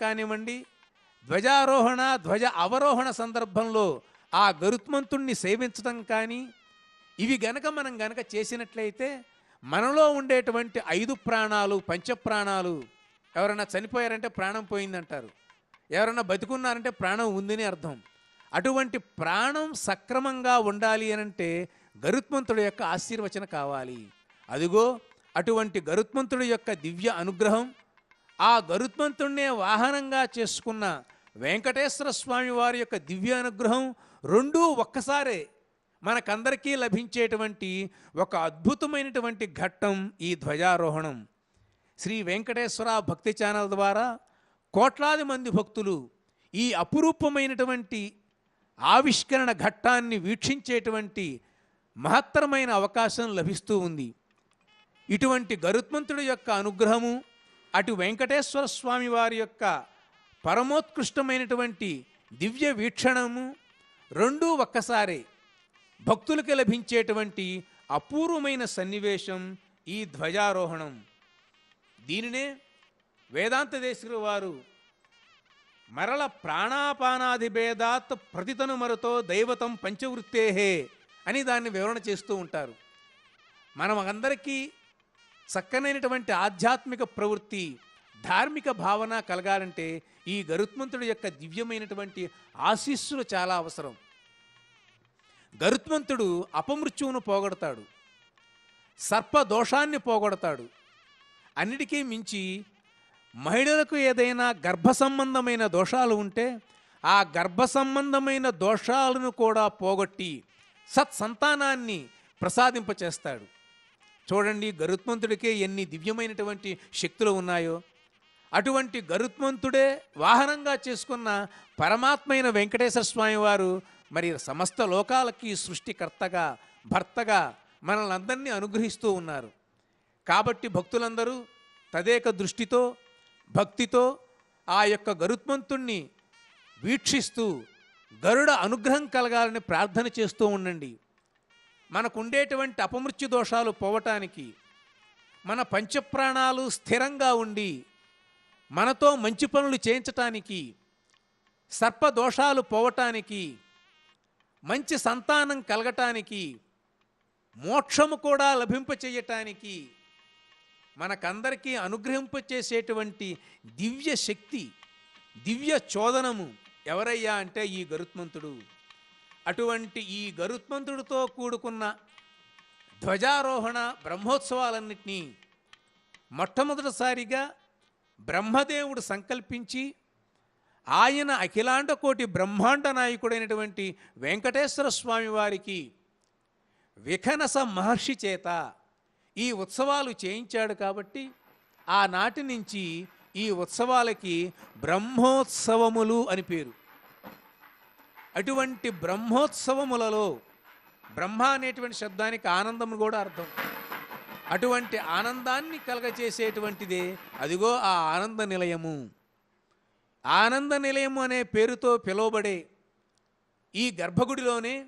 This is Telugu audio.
కానివ్వండి ధ్వజారోహణ ధ్వజ అవరోహణ సందర్భంలో ఆ గరుత్మంతుణ్ణి సేవించడం కానీ ఇవి గనక మనం గనక చేసినట్లయితే మనలో ఉండేటువంటి ఐదు ప్రాణాలు పంచప్రాణాలు ఎవరైనా చనిపోయారంటే ప్రాణం పోయిందంటారు. ఎవరైనా బతుకున్నారంటే ప్రాణం ఉందని అర్థం. అటువంటి ప్రాణం సక్రమంగా ఉండాలి అనంటే గరుత్మంతుడి యొక్క ఆశీర్వచన కావాలి. అదిగో అటువంటి గరుత్మంతుడి యొక్క దివ్య అనుగ్రహం ఆ గరుత్మంతుణ్ణే వాహనంగా చేసుకున్న వెంకటేశ్వర స్వామి వారి యొక్క దివ్యానుగ్రహం రెండూ ఒక్కసారే మనకందరికీ లభించేటువంటి ఒక అద్భుతమైనటువంటి ఘట్టం ఈ ధ్వజారోహణం. శ్రీ వెంకటేశ్వర భక్తి ఛానల్ ద్వారా కోట్లాది మంది భక్తులు ఈ అపురూపమైనటువంటి ఆవిష్కరణ ఘట్టాన్ని వీక్షించేటువంటి మహత్తరమైన అవకాశం లభిస్తూ ఉంది. ఇటువంటి గరుత్మంతుడి యొక్క అనుగ్రహము అటు వెంకటేశ్వర స్వామి వారి యొక్క పరమోత్కృష్టమైనటువంటి దివ్య వీక్షణము రెండూ ఒక్కసారి భక్తులకి లభించేటువంటి అపూర్వమైన సన్నివేశం ఈ ధ్వజారోహణం. దీనినే వేదాంత దేశులు వారు మరల ప్రాణాపానాది భేదాత్ ప్రతితను మరతో దైవతం పంచవృత్తేహే అని దాన్ని వివరణ చేస్తూ ఉంటారు. మనం అందరికీ చక్కనైనటువంటి ఆధ్యాత్మిక ప్రవృత్తి ధార్మిక భావన కలగాలంటే ఈ గరుత్మంతుడి యొక్క దివ్యమైనటువంటి ఆశీస్సులు చాలా అవసరం. గరుత్మంతుడు అపమృత్యువును పోగొడతాడు. సర్ప దోషాన్ని పోగొడతాడు. అన్నిటికీ మించి మహిళలకు ఏదైనా గర్భ సంబంధమైన దోషాలు ఉంటే ఆ గర్భ సంబంధమైన దోషాలను కూడా పోగొట్టి సత్సంతానాన్ని ప్రసాదింపచేస్తాడు. చూడండి గరుత్మంతుడికే ఎన్ని దివ్యమైనటువంటి శక్తులు ఉన్నాయో. అటువంటి గరుత్మంతుడే వాహనంగా చేసుకున్న పరమాత్మైన వెంకటేశ్వర స్వామి వారు మరి సమస్త లోకాలకి సృష్టికర్తగా భర్తగా మనల్ని అందరినీ అనుగ్రహిస్తూ ఉన్నారు. కాబట్టి భక్తులందరూ తదేక దృష్టితో భక్తితో ఆ యొక్క గరుత్మంతుణ్ణి వీక్షిస్తూ గరుడ అనుగ్రహం కలగాలని ప్రార్థన చేస్తూ ఉండండి. మనకుండేటువంటి అపమృత్యు దోషాలు పోవటానికి మన పంచప్రాణాలు స్థిరంగా ఉండి మనతో మంచి పనులు చేయించటానికి సర్పదోషాలు పోవటానికి మంచి సంతానం కలగటానికి మోక్షము కూడా లభింపచేయటానికి మనకందరికీ అనుగ్రహింపచేసేటువంటి దివ్య శక్తి దివ్య చోదనము ఎవరయ్యా అంటే ఈ గరుత్మంతుడు. అటువంటి ఈ గరుత్మంతుడితో కూడుకున్న ధ్వజారోహణ బ్రహ్మోత్సవాలన్నింటినీ మొట్టమొదటిసారిగా బ్రహ్మదేవుడు సంకల్పించి ఆయన అఖిలాండ కోటి బ్రహ్మాండ నాయకుడైనటువంటి వెంకటేశ్వర స్వామి వారికి విఖనస మహర్షి చేత ఈ ఉత్సవాలు చేయించాడు కాబట్టి ఆనాటి నుంచి ఈ ఉత్సవాలకి బ్రహ్మోత్సవములు అని పేరు. అటువంటి బ్రహ్మోత్సవములలో బ్రహ్మ అనేటువంటి శబ్దానికి ఆనందం కూడా అర్థం. అటువంటి ఆనందాన్ని కలగచేసేటువంటిదే అదిగో ఆ ఆనంద నిలయము. ఆనంద నిలయము అనే పేరుతో పిలువబడే ఈ గర్భగుడిలోనే